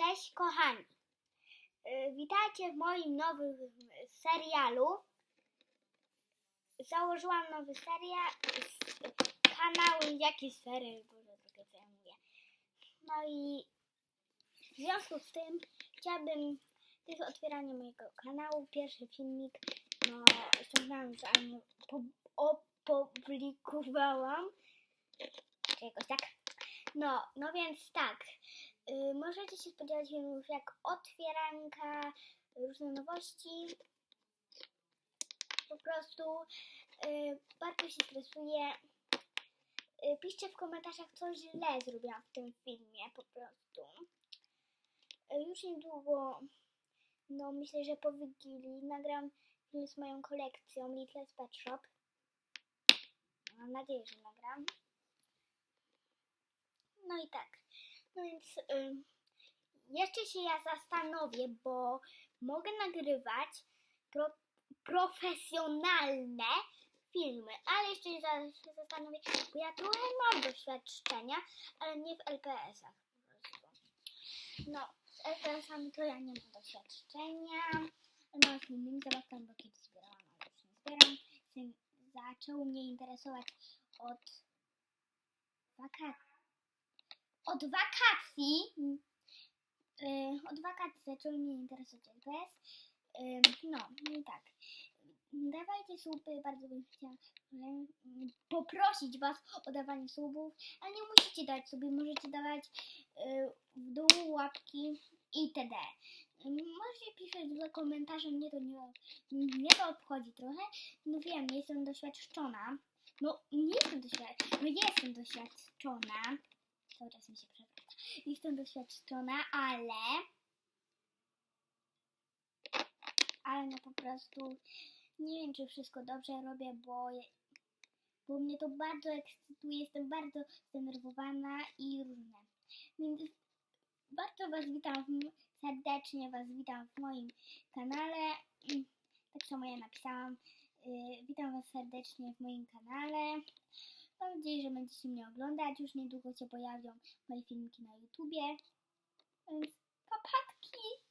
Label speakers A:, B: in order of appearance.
A: Cześć kochani. Y, Witajcie w moim nowym serialu. Założyłam nowy serial, kanał, jaki serial, boże, trochę co ja mówię. No i w związku z tym chciałabym, to jest otwieranie mojego kanału, pierwszy filmik, no ściągnąłem nie po- opublikowałam, czy jakoś tak. No, no więc tak, możecie się spodziewać filmów jak otwieranka, różne nowości. Po prostu y, bardzo się stresuję. Y, piszcie w komentarzach, co źle zrobiłam w tym filmie, po prostu. Y, już niedługo, no myślę, że po Wigilii nagram film z moją kolekcją Little Pet Shop. Mam nadzieję, że nagram. No i tak. No więc ym, jeszcze się ja zastanowię, bo mogę nagrywać pro, profesjonalne filmy, ale jeszcze się za- się zastanowię, bo ja trochę mam doświadczenia, ale nie w LPS-ach. No, z LPS-ami to ja nie mam doświadczenia. No, z innymi zabawkami, bo kiedyś zbierałam, ale już nie zbieram. Zaczął mnie interesować od wakacji od wakacji, yy, od wakacji zaczęły mnie interesować LPS. Yy, no, no i tak. Dawajcie słupy, bardzo bym chciała yy, poprosić Was o dawanie subów, ale nie musicie dawać sobie, możecie dawać w dół łapki itd. Możecie pisać w komentarze, mnie to nie, mnie to obchodzi trochę. No wiem, jestem doświadczona. No, nie jestem doświadczona. No jestem doświadczona cały czas mi się przewraca. Jestem doświadczona, ale ale no po prostu nie wiem, czy wszystko dobrze robię, bo, bo mnie to bardzo ekscytuje, jestem bardzo zdenerwowana i różne. Więc bardzo Was witam, w, serdecznie Was witam w moim kanale. Tak samo ja napisałam. y, witam Was serdecznie w moim kanale. Mam nadzieję, że będziecie mnie oglądać. Już niedługo się pojawią moje filmiki na YouTubie. Więc papatki!